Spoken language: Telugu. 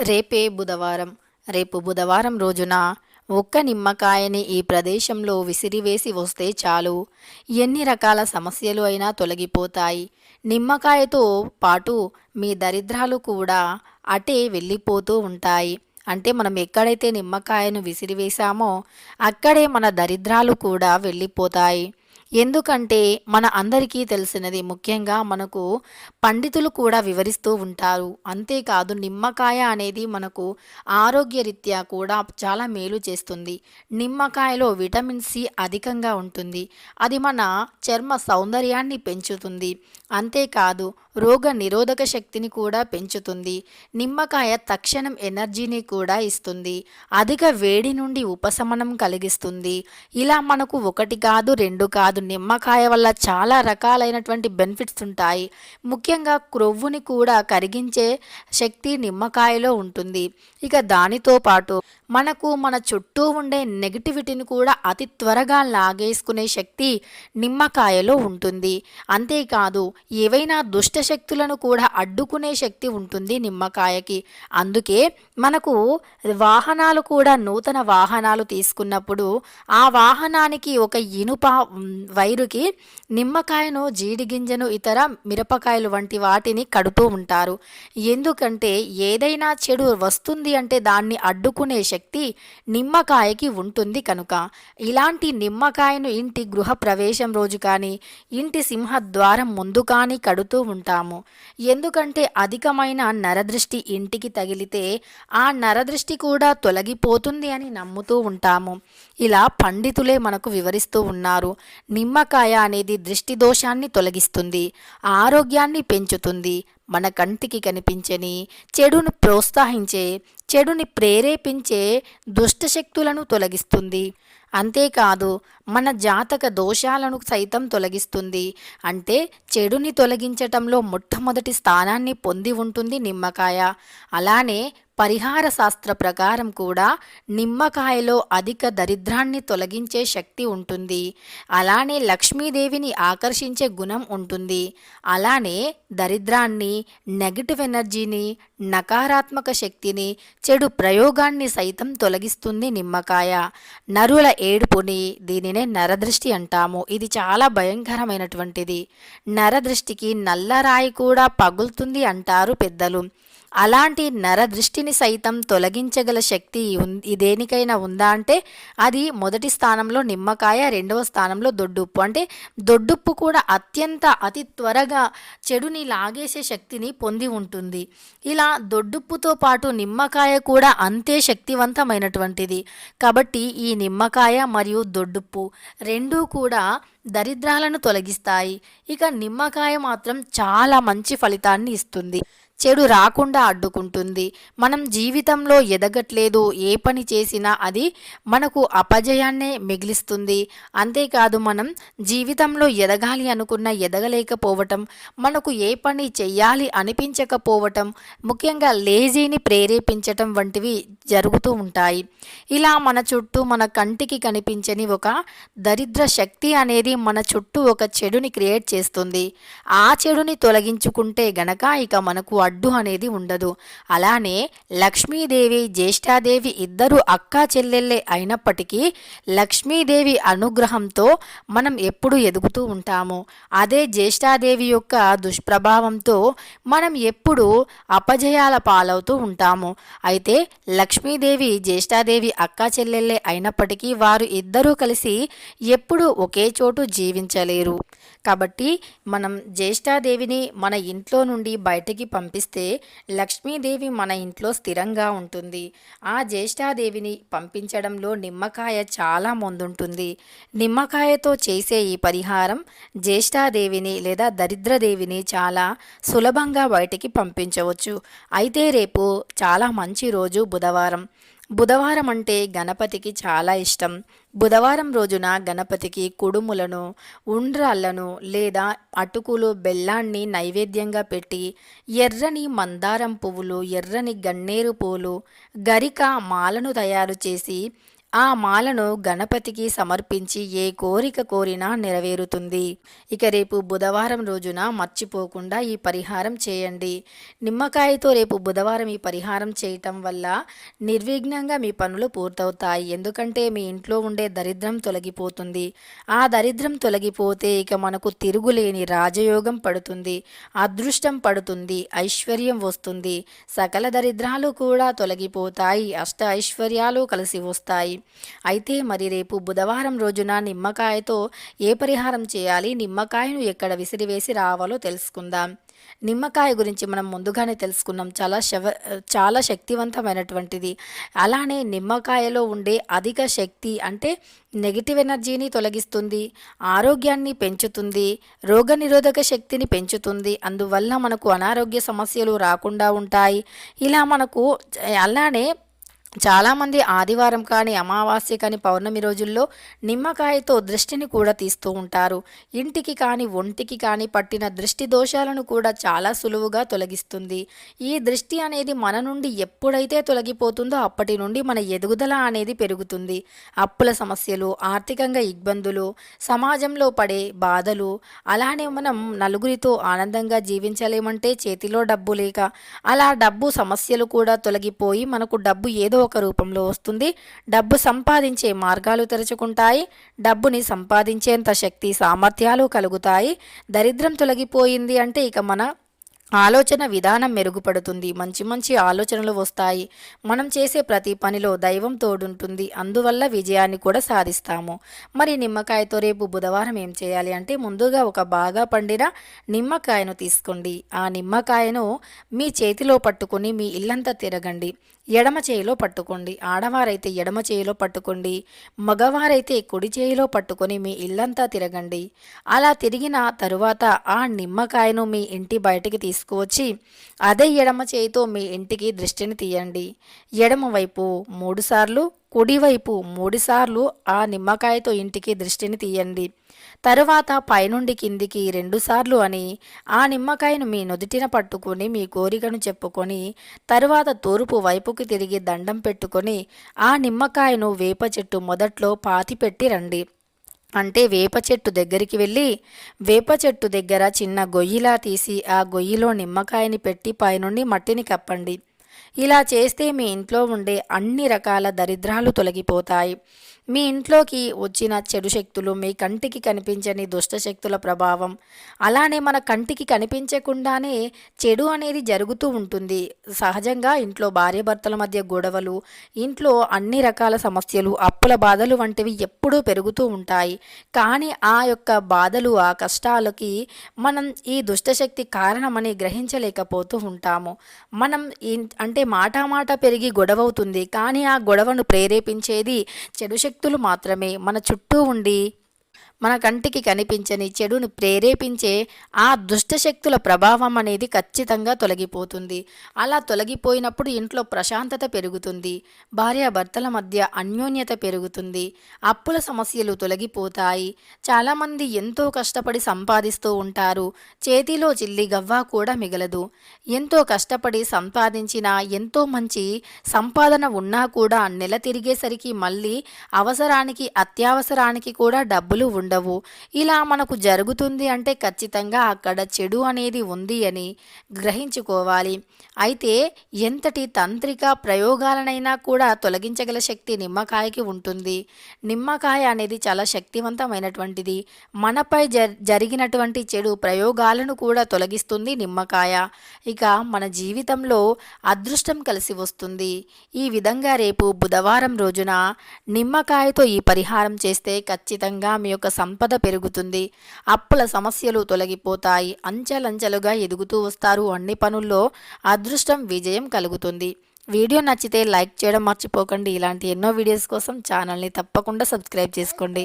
రేపే బుధవారం. రేపు బుధవారం రోజున ఒక్క నిమ్మకాయని ఈ ప్రదేశంలో విసిరివేసి వస్తే చాలు. ఎన్ని రకాల సమస్యలు అయినా తొలగిపోతాయి. నిమ్మకాయతో పాటు మీ దరిద్రాలు కూడా అటే వెళ్ళిపోతూ ఉంటాయి. అంటే మనం ఎక్కడైతే నిమ్మకాయను విసిరివేశామో అక్కడే మన దరిద్రాలు కూడా వెళ్ళిపోతాయి. ఎందుకంటే మన అందరికీ తెలిసినది ముఖ్యంగా మనకు పండితులు కూడా వివరిస్తూ ఉంటారు. అంతేకాదు నిమ్మకాయ అనేది మనకు ఆరోగ్యరీత్యా కూడా చాలా మేలు చేస్తుంది. నిమ్మకాయలో విటమిన్ సి అధికంగా ఉంటుంది. అది మన చర్మ సౌందర్యాన్ని పెంచుతుంది. అంతేకాదు రోగ నిరోధక శక్తిని కూడా పెంచుతుంది. నిమ్మకాయ తక్షణం ఎనర్జీని కూడా ఇస్తుంది. అధిక వేడి నుండి ఉపశమనం కలిగిస్తుంది. ఇలా మనకు ఒకటి కాదు రెండు కాదు నిమ్మకాయ వల్ల చాలా రకాలైనటువంటి బెనిఫిట్స్ ఉంటాయి. ముఖ్యంగా క్రొవ్వుని కూడా కరిగించే శక్తి నిమ్మకాయలో ఉంటుంది. ఇక దానితో పాటు మనకు మన చుట్టూ ఉండే నెగిటివిటీని కూడా అతి త్వరగా లాగేసుకునే శక్తి నిమ్మకాయలో ఉంటుంది. అంతేకాదు ఏవైనా దుష్ట శక్తులను కూడా అడ్డుకునే శక్తి ఉంటుంది నిమ్మకాయకి. అందుకే మనకు వాహనాలు కూడా నూతన వాహనాలు తీసుకున్నప్పుడు ఆ వాహనానికి ఒక ఇనుప వైరుకి నిమ్మకాయను జీడిగింజను ఇతర మిరపకాయలు వంటి వాటిని కడుతూ ఉంటారు. ఎందుకంటే ఏదైనా చెడు వస్తుంది అంటే దాన్ని అడ్డుకునే శక్తి శక్తి నిమ్మకాయకి ఉంటుంది కనుక. ఇలాంటి నిమ్మకాయను ఇంటి గృహ ప్రవేశం రోజు కానీ ఇంటి సింహద్వారం ముందు కానీ కడుతూ ఉంటాము. ఎందుకంటే అధికమైన నరదృష్టి ఇంటికి తగిలితే ఆ నరదృష్టి కూడా తొలగిపోతుంది అని నమ్ముతూ ఉంటాము. ఇలా పండితులే మనకు వివరిస్తూ ఉన్నారు. నిమ్మకాయ అనేది దృష్టి దోషాన్ని తొలగిస్తుంది ఆరోగ్యాన్ని పెంచుతుంది మన కంటికి కనిపించని చెడును ప్రోత్సహించే చెడుని ప్రేరేపించే దుష్టశక్తులను తొలగిస్తుంది. అంతేకాదు మన జాతక దోషాలను సైతం తొలగిస్తుంది. అంటే చెడుని తొలగించటంలో మొట్టమొదటి స్థానాన్ని పొంది ఉంటుంది నిమ్మకాయ. అలానే పరిహార శాస్త్ర ప్రకారం కూడా నిమ్మకాయలో అధిక దరిద్రాన్ని తొలగించే శక్తి ఉంటుంది. అలానే లక్ష్మీదేవిని ఆకర్షించే గుణం ఉంటుంది. అలానే దరిద్రాన్ని నెగటివ్ ఎనర్జీని నకారాత్మక శక్తిని చెడు ప్రయోగాన్ని సైతం తొలగిస్తుంది నిమ్మకాయ. నరుల ఏడుపుని దీనినే నరదృష్టి అంటాము. ఇది చాలా భయంకరమైనటువంటిది. నరదృష్టికి నల్లరాయి కూడా పగులుతుంది అంటారు పెద్దలు. అలాంటి నరదృష్టిని సైతం తొలగించగల శక్తి ఇదేనికైనా దేనికైనా ఉందా అంటే అది మొదటి స్థానంలో నిమ్మకాయ రెండవ స్థానంలో దొడ్డుప్పు. అంటే దొడ్డుప్పు కూడా అత్యంత అతి త్వరగా చెడుని లాగేసే శక్తిని పొంది ఉంటుంది. ఇలా దొడ్డుప్పుతో పాటు నిమ్మకాయ కూడా అంతే శక్తివంతమైనటువంటిది. కాబట్టి ఈ నిమ్మకాయ మరియు దొడ్డుప్పు రెండూ కూడా దరిద్రాలను తొలగిస్తాయి. ఇక నిమ్మకాయ మాత్రం చాలా మంచి ఫలితాన్ని ఇస్తుంది. చెడు రాకుండా అడ్డుకుంటుంది. మనం జీవితంలో ఎదగట్లేదు ఏ పని చేసినా అది మనకు అపజయాన్నే మిగిలిస్తుంది. అంతేకాదు మనం జీవితంలో ఎదగాలి అనుకున్న ఎదగలేకపోవటం మనకు ఏ పని చెయ్యాలి అనిపించకపోవటం ముఖ్యంగా లేజీని ప్రేరేపించటం వంటివి జరుగుతూ ఉంటాయి. ఇలా మన చుట్టూ మన కంటికి కనిపించని ఒక దరిద్ర శక్తి అనేది మన చుట్టూ ఒక చెడుని క్రియేట్ చేస్తుంది. ఆ చెడుని తొలగించుకుంటే గనక ఇక మనకు అడ్డు అనేది ఉండదు. అలానే లక్ష్మీదేవి జ్యేష్ఠాదేవి ఇద్దరు అక్కా చెల్లెళ్ళే అయినప్పటికీ లక్ష్మీదేవి అనుగ్రహంతో మనం ఎప్పుడు ఎదుగుతూ ఉంటాము. అదే జ్యేష్ఠాదేవి యొక్క దుష్ప్రభావంతో మనం ఎప్పుడు అపజయాల పాలవుతూ ఉంటాము. అయితే లక్ష్మీదేవి జ్యేష్ఠాదేవి అక్కా చెల్లెళ్ళే అయినప్పటికీ వారు ఇద్దరూ కలిసి ఎప్పుడూ ఒకే చోటు జీవించలేరు. కాబట్టి మనం జ్యేష్ఠాదేవిని మన ఇంట్లో నుండి బయటికి పంపిస్తే లక్ష్మీదేవి మన ఇంట్లో స్థిరంగా ఉంటుంది. ఆ జ్యేష్ఠాదేవిని పంపించడంలో నిమ్మకాయ చాలా ముందుంటుంది. నిమ్మకాయతో చేసే ఈ పరిహారం జ్యేష్ఠాదేవిని లేదా దరిద్రదేవిని చాలా సులభంగా బయటికి పంపించవచ్చు. అయితే రేపు చాలా మంచి రోజు బుధవారం. బుధవారం అంటే గణపతికి చాలా ఇష్టం. బుధవారం రోజున గణపతికి కుడుములను ఉండ్రాళ్ళను లేదా అటుకులు బెల్లాన్ని నైవేద్యంగా పెట్టి ఎర్రని మందారం పువ్వులు ఎర్రని గన్నేరు పూలు గరిక మాలను తయారు చేసి ఆ మాలను గణపతికి సమర్పించి ఏ కోరిక కోరినా నెరవేరుతుంది. ఇక రేపు బుధవారం రోజున మర్చిపోకుండా ఈ పరిహారం చేయండి. నిమ్మకాయతో రేపు బుధవారం ఈ పరిహారం చేయటం వల్ల నిర్విఘ్నంగా మీ పనులు పూర్తవుతాయి. ఎందుకంటే మీ ఇంట్లో ఉండే దరిద్రం తొలగిపోతుంది. ఆ దరిద్రం తొలగిపోతే ఇక మనకు తిరుగులేని రాజయోగం పడుతుంది. అదృష్టం పడుతుంది. ఐశ్వర్యం వస్తుంది. సకల దరిద్రాలు కూడా తొలగిపోతాయి. అష్ట ఐశ్వర్యాలు కలిసి వస్తాయి. అయితే మరి రేపు బుధవారం రోజున నిమ్మకాయతో ఏ పరిహారం చేయాలి? నిమ్మకాయను ఎక్కడ విసిరివేసి రావాలో తెలుసుకుందాం. నిమ్మకాయ గురించి మనం ముందుగానే తెలుసుకున్నాం. చాలా శవ చాలా శక్తివంతమైనటువంటిది. అలానే నిమ్మకాయలో ఉండే అధిక శక్తి అంటే నెగిటివ్ ఎనర్జీని తొలగిస్తుంది ఆరోగ్యాన్ని పెంచుతుంది రోగనిరోధక శక్తిని పెంచుతుంది. అందువల్ల మనకు అనారోగ్య సమస్యలు రాకుండా ఉంటాయి. ఇలా మనకు అలానే చాలామంది ఆదివారం కానీ అమావాస్య కానీ పౌర్ణమి రోజుల్లో నిమ్మకాయతో దృష్టిని కూడా తీస్తూ ఉంటారు. ఇంటికి కానీ ఒంటికి కానీ పట్టిన దృష్టి దోషాలను కూడా చాలా సులువుగా తొలగిస్తుంది. ఈ దృష్టి అనేది మన నుండి ఎప్పుడైతే తొలగిపోతుందో అప్పటి నుండి మన ఎదుగుదల అనేది పెరుగుతుంది. అప్పుల సమస్యలు ఆర్థికంగా ఇబ్బందులు సమాజంలో పడే బాధలు అలానే మనం నలుగురితో ఆనందంగా జీవించలేమంటే చేతిలో డబ్బు లేక అలా డబ్బు సమస్యలు కూడా తొలగిపోయి మనకు డబ్బు ఏదో ఒక రూపంలో వస్తుంది. డబ్బు సంపాదించే మార్గాలు తెరుచుకుంటాయి. డబ్బుని సంపాదించేంత శక్తి సామర్థ్యాలు కలుగుతాయి. దరిద్రం తొలగిపోయింది అంటే ఇక మన ఆలోచన విధానం మెరుగుపడుతుంది. మంచి మంచి ఆలోచనలు వస్తాయి. మనం చేసే ప్రతి పనిలో దైవం తోడుంటుంది. అందువల్ల విజయాన్ని కూడా సాధిస్తాము. మరి నిమ్మకాయతో రేపు బుధవారం ఏం చేయాలి అంటే ముందుగా ఒక బాగా పండిన నిమ్మకాయను తీసుకోండి. ఆ నిమ్మకాయను మీ చేతిలో పట్టుకొని మీ ఇల్లంతా తిరగండి. ఎడమ చేయిలో పట్టుకోండి. ఆడవారైతే ఎడమ చేయిలో పట్టుకోండి. మగవారైతే కుడి చేయిలో పట్టుకొని మీ ఇల్లంతా తిరగండి. అలా తిరిగిన తరువాత ఆ నిమ్మకాయను మీ ఇంటి బయటికి తీసుకువచ్చి అదే ఎడమ చేయితో మీ ఇంటికి దృష్టిని తీయండి. ఎడమ వైపు మూడుసార్లు కుడివైపు మూడుసార్లు ఆ నిమ్మకాయతో ఇంటికి దృష్టిని తీయండి. తరువాత పైనుండి కిందికి రెండుసార్లు అని ఆ నిమ్మకాయను మీ నుదుటిన పట్టుకొని మీ కోరికను చెప్పుకొని తరువాత తూర్పు వైపుకి తిరిగి దండం పెట్టుకొని ఆ నిమ్మకాయను వేప చెట్టు మొదట్లో పాతిపెట్టి రండి. అంటే వేప చెట్టు దగ్గరికి వెళ్ళి వేప చెట్టు దగ్గర చిన్న గొయ్యిలా తీసి ఆ గొయ్యిలో నిమ్మకాయని పెట్టి పైనుండి మట్టిని కప్పండి. ఇలా చేస్తే మీ ఇంట్లో ఉండే అన్ని రకాల దరిద్రాలు తొలగిపోతాయి. మీ ఇంట్లోకి వచ్చిన చెడు శక్తులు మీ కంటికి కనిపించని దుష్ట శక్తుల ప్రభావం. అలానే మన కంటికి కనిపించకుండానే చెడు అనేది జరుగుతూ ఉంటుంది. సహజంగా ఇంట్లో భార్యాభర్తల మధ్య గొడవలు ఇంట్లో అన్ని రకాల సమస్యలు అప్పుల బాధలు వంటివి ఎప్పుడూ పెరుగుతూ ఉంటాయి. కానీ ఆ యొక్క బాధలు ఆ కష్టాలకి మనం ఈ దుష్టశక్తి కారణమని గ్రహించలేకపోతూ ఉంటాము. మనం అంటే మాట మాట పెరిగి గొడవవుతుంది. కానీ ఆ గొడవను ప్రేరేపించేది చెడు శక్తి శక్తులు మాత్రమే. మన చుట్టూ ఉండి మన కంటికి కనిపించని చెడుని ప్రేరేపించే ఆ దుష్టశక్తుల ప్రభావం అనేది ఖచ్చితంగా తొలగిపోతుంది. అలా తొలగిపోయినప్పుడు ఇంట్లో ప్రశాంతత పెరుగుతుంది. భార్యాభర్తల మధ్య అన్యోన్యత పెరుగుతుంది. అప్పుల సమస్యలు తొలగిపోతాయి. చాలామంది ఎంతో కష్టపడి సంపాదిస్తూ ఉంటారు. చేతిలో చిల్లి గవ్వ కూడా మిగలదు. ఎంతో కష్టపడి సంపాదించిన ఎంతో మంచి సంపాదన ఉన్నా కూడా నెల తిరిగేసరికి మళ్ళీ అవసరానికి అత్యవసరానికి కూడా డబ్బులు ఉండవు. ఇలా మనకు జరుగుతుంది అంటే ఖచ్చితంగా అక్కడ చెడు అనేది ఉంది అని గ్రహించుకోవాలి. అయితే ఎంతటి తంత్రిక ప్రయోగాలనైనా కూడా తొలగించగల శక్తి నిమ్మకాయకి ఉంటుంది. నిమ్మకాయ అనేది చాలా శక్తివంతమైనటువంటిది. మనపై జరిగినటువంటి చెడు ప్రయోగాలను కూడా తొలగిస్తుంది నిమ్మకాయ. ఇక మన జీవితంలో అదృష్టం కలిసి వస్తుంది. ఈ విధంగా రేపు బుధవారం రోజున నిమ్మకాయతో ఈ పరిహారం చేస్తే ఖచ్చితంగా మీ యొక్క సంపద పెరుగుతుంది. అప్పుల సమస్యలు తొలగిపోతాయి. అంచెలంచెలుగా ఎదుగుతూ వస్తారు. అన్ని పనుల్లో అదృష్టం విజయం కలుగుతుంది. వీడియో నచ్చితే లైక్ చేయడం మర్చిపోకండి. ఇలాంటి ఎన్నో వీడియోస్ కోసం ఛానల్ని తప్పకుండా సబ్స్క్రైబ్ చేసుకోండి.